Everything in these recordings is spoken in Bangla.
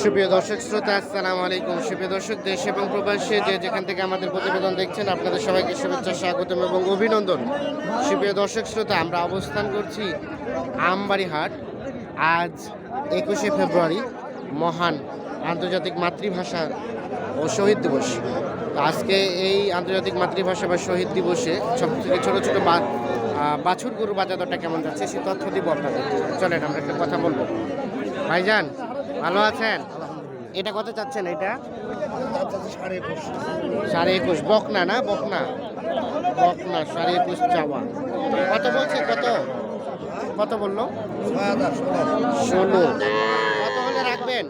সুপ্রিয় দর্শক, শ্রোতা, আসসালামু আলাইকুম। সুপ্রিয় দর্শক, দেশ এবং প্রবাসী যে যেখান থেকে আমাদের প্রতিবেদন দেখছেন, আপনাদের সবাইকে শুভেচ্ছা, স্বাগতম এবং অভিনন্দন। সুপ্রিয় দর্শক, শ্রোতা, আমরা অবস্থান করছি আমবাড়ি হাট আজ একুশে ফেব্রুয়ারি, মহান আন্তর্জাতিক মাতৃভাষা ও শহীদ দিবস। আজকে এই আন্তর্জাতিক মাতৃভাষা বা শহীদ দিবসে সব থেকে ছোটো ছোটো বাছুর গরু বাজার দরটা কেমন যাচ্ছে, সে তথ্য দিব আপনাদের। চলেন, আমরা একটা কথা বলব। ভাইজান ভালো আছেন? এটা কত চাচ্ছেন এটা? সাড়ে একুশ। বকনা না? বকনা? বকনা সাড়ে একুশ চাওয়া। কত বলছে? কত? কত বলল? ষোলো। কত হলে রাখবেন?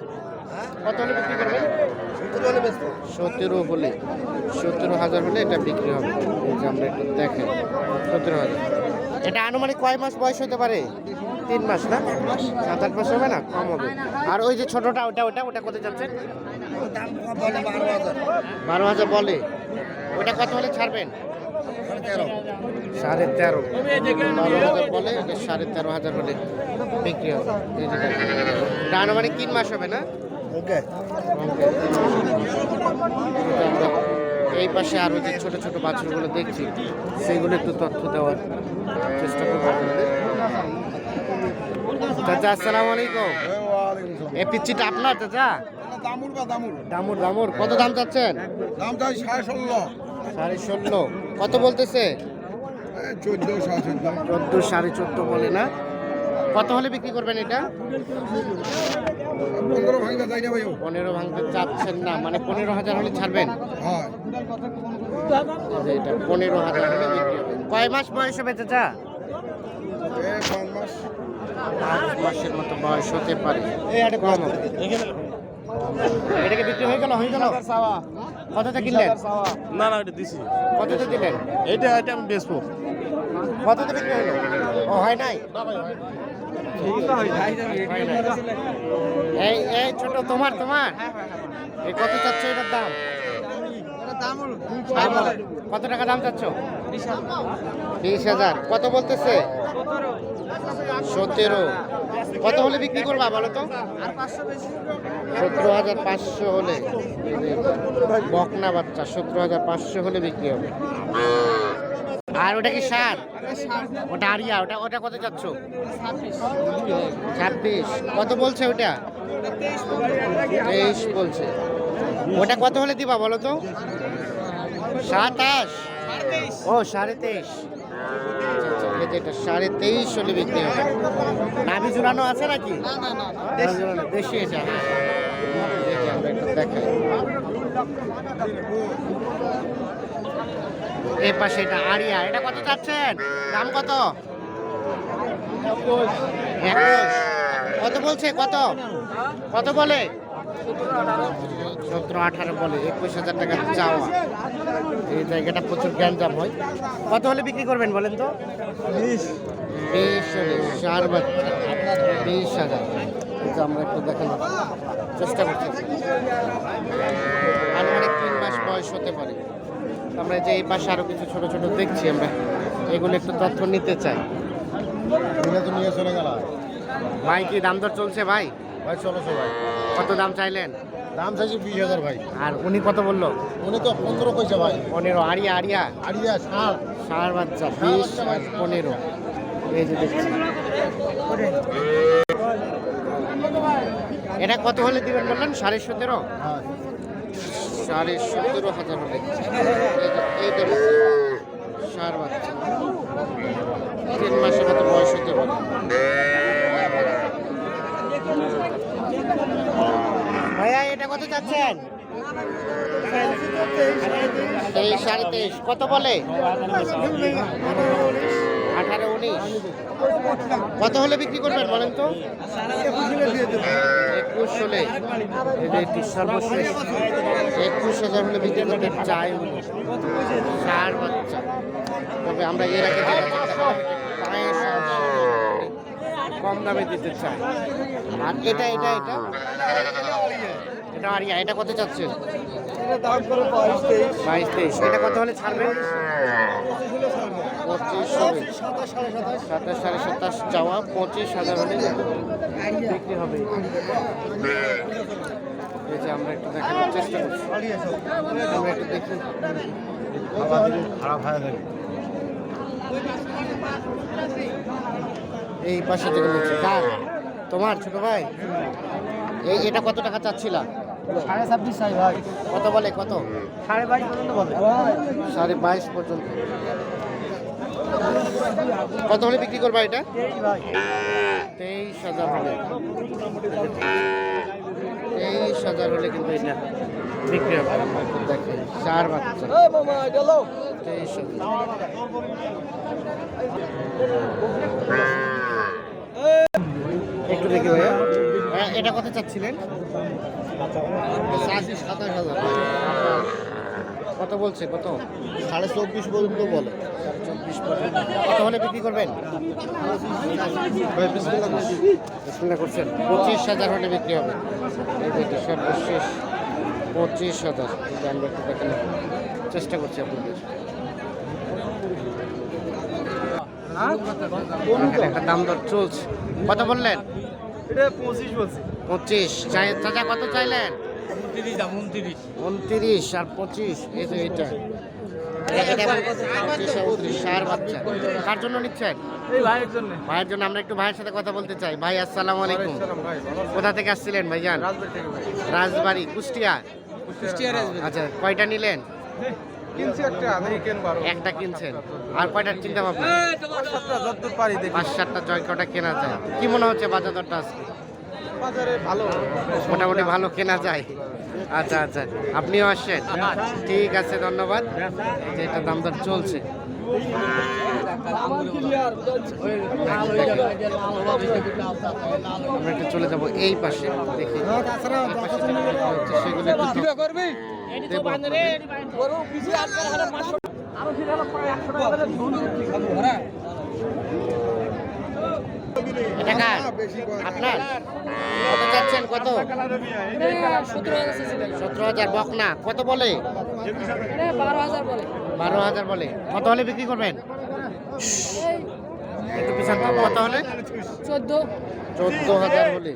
কত হলে বিক্রি করবেন? সতেরো হলে সতেরো হাজার হলে এটা বিক্রি হবে। আমরা একটু দেখেন। সতেরো হাজার। এটা আনুমানিক কয় মাস বয়স হতে পারে? তিন মাস না? সাত আট মাস হবে না? কম হবে। আর ওই যে ছোটটা ওটা ওটা ওটা কত যাচ্ছেন বারো হাজার বলে। ওটা কত হলে ছাড়বেন? সাড়ে তেরো। বারো হাজার বলে সাড়ে তেরো হাজার হলে বিক্রি হবে। এটা আনুমানিক তিন মাস হবে না? ওকে। এই পাশে আরও যে ছোট ছোট বাছুরগুলো দেখছি সেগুলো একটু তথ্য দেওয়ার চেষ্টা করব আপনাদের। চাচা আসসালামু আলাইকুম। এই পিচ্ছিটা আপনার চাচা? দামুর দামুর? কত দাম চাচ্ছেন? দাম চাই সাড়ে ষোলো। সাড়ে ষোলো। কত বলতেছে? চোদ্দ সাড়ে চোদ্দ। সাড়ে চোদ্দ বলে না? কত হলে বিক্রি করবেন এটা? পনেরো ভাঙতে চাচ্ছেন না মানে পনেরো হাজার হলে ছাড়বেন? হয়। এটা পনেরো হাজার হলে বিক্রি কয় মাস বয়স হবে চাচা? এ পাঁচ মাস। পাঁচ মাসের মতো বয়স হতে পারে। কম হবে। এটা কি বিক্রি? হয়ে গেল হয়ে গেল? কততে কিনলেন? না না এটা দিছি। কততে দিলেন? এইটা এটা আমি বেচবো। কততে বিক্রি হলো ও হয় নাই? এই এই ছোট তোমার তোমার? এই কত চাচ্ছ এটার দাম? কত টাকা দাম চাচ্ছ? বিশ হাজার। কত বলতেছে? সতেরো। কত হলে বিক্রি করবা বলো তো? সতেরো হাজার পাঁচশো হলে। বকনা বাচ্চা সতেরো হাজার পাঁচশো হলে বিক্রি হবে। আর ওটা কি সার? ওটা আরিয়া ওটা ওটা কত চাচ্ছ? ছাব্বিশ। কত বলছে ওটা? তেইশ বলছে। ওটা কত হলে দিবা বলো তো? সাতাশ। ও সাড়ে তেইশ। এটা সাড়ে তেইশ হলে বিক্রি হবে। নাভি ঝুলানো আছে নাকি? দেশি এটা হ্যাঁ। দেখাই। এই পাশে এটা আরিয়া এটা কত চাচ্ছেন? দাম কত? কত বলছে? কত? কত বলে? সতেরো আঠারো বলে একুশ হাজার টাকা চাওয়া। এই জায়গাটা প্রচুর গ্যাঞ্জাম হয়। কত হলে বিক্রি করবেন বলেন তো? বিশ। বিশ চার বাচ্চা বিশ হাজার। যে আমরা একটু দেখানোর চেষ্টা করছি। আনুমানিক তিন মাস বয়স হতে পারে। আমরা যে এই পাশে আরও কিছু ছোট ছোট দেখছি আমরা এগুলো একটু তথ্য নিতে চাই। নিয়ে চলে গেল। ভাই কি দাম দর চলছে ভাই? ভাই ষোলোশো ভাই কত দাম চাইলেন? দাম চাইছি বিশ হাজার ভাই। আর উনি কত বলল? উনি তো পনেরো কইছে ভাই। পনেরো আড়িয়া আড়িয়া? আড়িয়া ষাট ষাঁড় বাচ্চা বিশ আর পনেরো। এই যে দেখছি। এটা কত হলে দিবেন বললেন? সাড়ে সতেরো? হ্যাঁ। সাড়ে সতেরো হাজার হলে এই যে- এই বাচ্চা। তিন মাসের মতো বয়স হতে পারে। ভাইয়া, এটা কত চাচ্ছেন? তেইশ, সাড়ে তেইশ। কত বলে? আঠারো, উনিশ। কত হলে বিক্রি করবেন বলেন তো? একুশ হলে। এটা সর্বশেষ। একুশ হাজার হলে বিক্রি করতে চাই। চার বাচ্চা তবে আমরা এর আগে কম দামে দিতে চাই আর এটা এটা এটা। এটা আর আরিয়া এটা কত চাচ্ছেন? বাইশ তেইশ। এটা কত হলে ছাড়বেন? পঁচিশ সাতাশ সাড়ে সাতাশ। চাওয়া পঁচিশ হাজার হলে বিক্রি হবে। আমরা একটু দেখানোর চেষ্টা করছি। আমরা একটু দেখি। খারাপ হয়ে যাবে এই পাশে থেকে নিচ্ছি কার? তোমার ছোট ভাই? এই এটা কত টাকা চাচ্ছিলা? সাড়ে ছাব্বিশ চাই ভাই। কত বলে কত? সাড়ে বাইশ পর্যন্ত বলে। সাড়ে বাইশ পর্যন্ত। কত হলে বিক্রি করবা এটা? তেইশ তেইশ হাজার হলে। তেইশ হাজার হলে কিন্তু এটা বিক্রি হবে। দেখেন চার বাচ্চা। তেইশ হাজার একটু দেখি ভাইয়া হ্যাঁ, এটা কত চাচ্ছিলেন? সাতাশ সাতাশ হাজার। কত বলছে? কত? সাড়ে চব্বিশ পর্যন্ত বলে। চব্বিশ পর্যন্ত। কত হলে বিক্রি করবেন? বিসমিল্লাহ করছেন পঁচিশ হাজার হলে বিক্রি হবে। এই সর্বশেষ পঁচিশ হাজার এটা আমরা একটু দেখানোর চেষ্টা করছি আপনাদের। একটা দাম দর চলছে। কত বললেন? এটা পঁচিশ বলছে। পঁচিশ। চাই চাচা কত চাইলেন? উনত্রিশ দাম উনত্রিশ। উনত্রিশ আর পঁচিশ এই বাচ্চা। কার জন্য নিচ্ছেন? এই ভাইয়ের জন্য। আমরা একটু ভাইয়ের সাথে কথা বলতে চাই। ভাই আসসালামু আলাইকুম। কোথা থেকে আসছিলেন ভাইজান? রাজবাড়ি থেকে ভাই। রাজবাড়ি কুষ্টিয়া। কুষ্টিয়া আচ্ছা কয়টা নিলেন? কিনছি একটা কিনছেন? আর কয়টার চিন্তা ভাবনা? পাঁচ সাতটা যতদূর পারি দেখি। পাঁচ সাতটা জয় কটা কেনা যায়? কি মনে হচ্ছে বাজার দরটা আজকে? বাজারে ভালো। মোটামুটি ভালো কেনা যায়। আচ্ছা আচ্ছা। আপনিও আসছেন? ঠিক আছে ধন্যবাদ। এই যে এটা দাম দর চলছে। আমরা একটু চলে যাব এই পাশে দেখি। সেগুলো একটু দেবো আপনাদের। এটা কার? আপনার? কত চাচ্ছেন কত? সতেরো হাজার বকনা কত বলে? বারো হাজার বলে। কত হলে বিক্রি করবেন? একটু পিছান কত হলে? চোদ্দ। চোদ্দ হাজার হলে।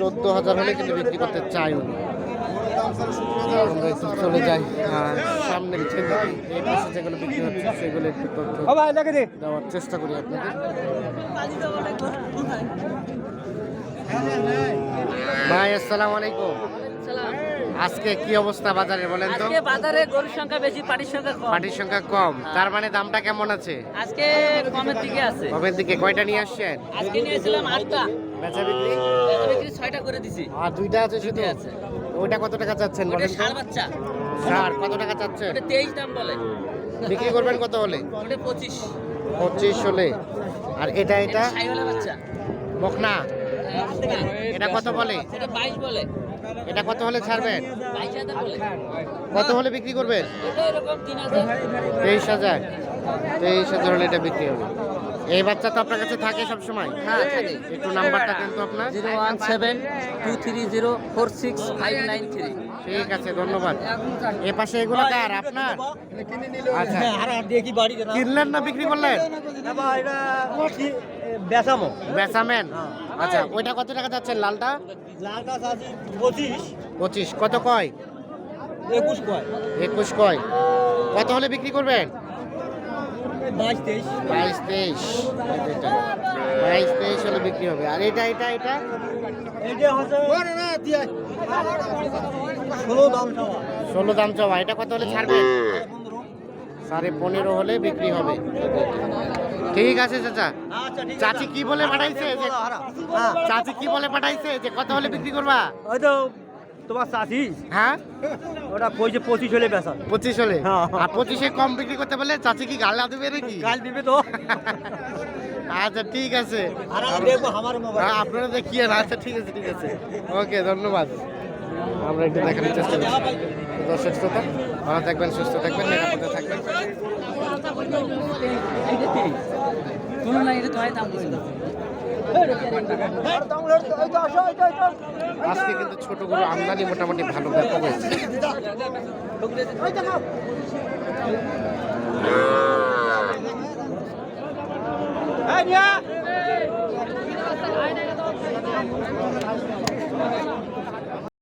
চোদ্দ হাজার হলে কিন্তু বিক্রি করতে চাই উনি। চলে যাই আর সামনে যে এই পাশে যেগুলো বিক্রি হচ্ছে সেগুলো একটু তথ্য দেওয়ার চেষ্টা করি আপনাদের ভাই আসসালামু আলাইকুম আজকে কি অবস্থা বাজারে বলেন তো আজকে বাজারে গরুর সংখ্যা বেশি পাটির সংখ্যা কম। পাটির সংখ্যা কম। তার মানে দামটা কেমন আছে? আজকে কমের দিকে আছে। কবের দিকে কয়টা নিয়ে আসছেন? আজকে নিয়েছিলাম আটটা। বেচা বিক্রি? বেচা বিক্রি ছয়টা করে দিছি। আর দুইটা আছে শুধু? দুইটা আছে। ওইটা কত টাকা চাচ্ছেন বলেন ষাঁড় বাচ্চা। ষাট কত টাকা চাচ্ছেন ওটা তেইশ দাম বলে। বিক্রি করবেন কত হলে? ওটা পঁচিশ। পঁচিশ হলে। আর এটা এটা সাইওয়ালা বাচ্চা। বকনা? এটা কত বলে? এটা বাইশ বলে। এটা কত হলে ছাড়বেন? কত হলে বিক্রি করবেন? তেইশ হাজার। তেইশ হাজার হলে এটা বিক্রি হবে। এই বাচ্চা তো আপনার কাছে থাকে সব সময় হ্যাঁ থাকে। একটু নাম্বারটা কিন্তু আপনার। Zero one seven two three zero four six five nine three. ঠিক আছে ধন্যবাদ। এ পাশে এগুলো কার? আপনার? আচ্ছা। কিনলেন না বিক্রি করলেন? না বা এটা বেসামো। বেচামেন আচ্ছা ওইটা কত টাকা যাচ্ছে লালটা? লালটা আছে পঁচিশ। পঁচিশ। কত কয়? একুশ কয়। একুশ কয়। কত হলে বিক্রি করবেন? বাইশ তেইশ। বাইশ তেইশ। বাইশ তেইশ হলে বিক্রি হবে। আর এটা এটা এটা? ষোলো দাম চাওয়া। এটা কত হলে ছাড়বেন সাড়ে পনেরো হলে বিক্রি হবে। ঠিক আছে চাচা। আচ্ছা চাচি কি বলে পাঠাইছে যে চাচি কি বলে পাঠাইছে যে কত হলে বিক্রি করবা? ওই তো তোমার চাষি? হ্যাঁ? ওটা কইছে পঁচিশ হলে বেসা পঁচিশ হলে? হ্যাঁ। আর পঁচিশে কম বিক্রি করতে পারলে চাচি কি গালা দেবে নাকি? কাল দিবে তো। আচ্ছা ঠিক আছে। আর আমার আপনারা দেখিয়ে আচ্ছা ঠিক আছে ঠিক আছে। ওকে ধন্যবাদ। আমরা একটু দেখানোর চেষ্টা করছি। দর্শক শ্রোতা ভালো থাকবেন সুস্থ থাকবেন নিরাপদে থাকবেন। কোনো না এটা তো হয় দাম আজকে কিন্তু ছোট গরু আমদানি মোটামুটি ভালো ব্যাপক হয়েছে।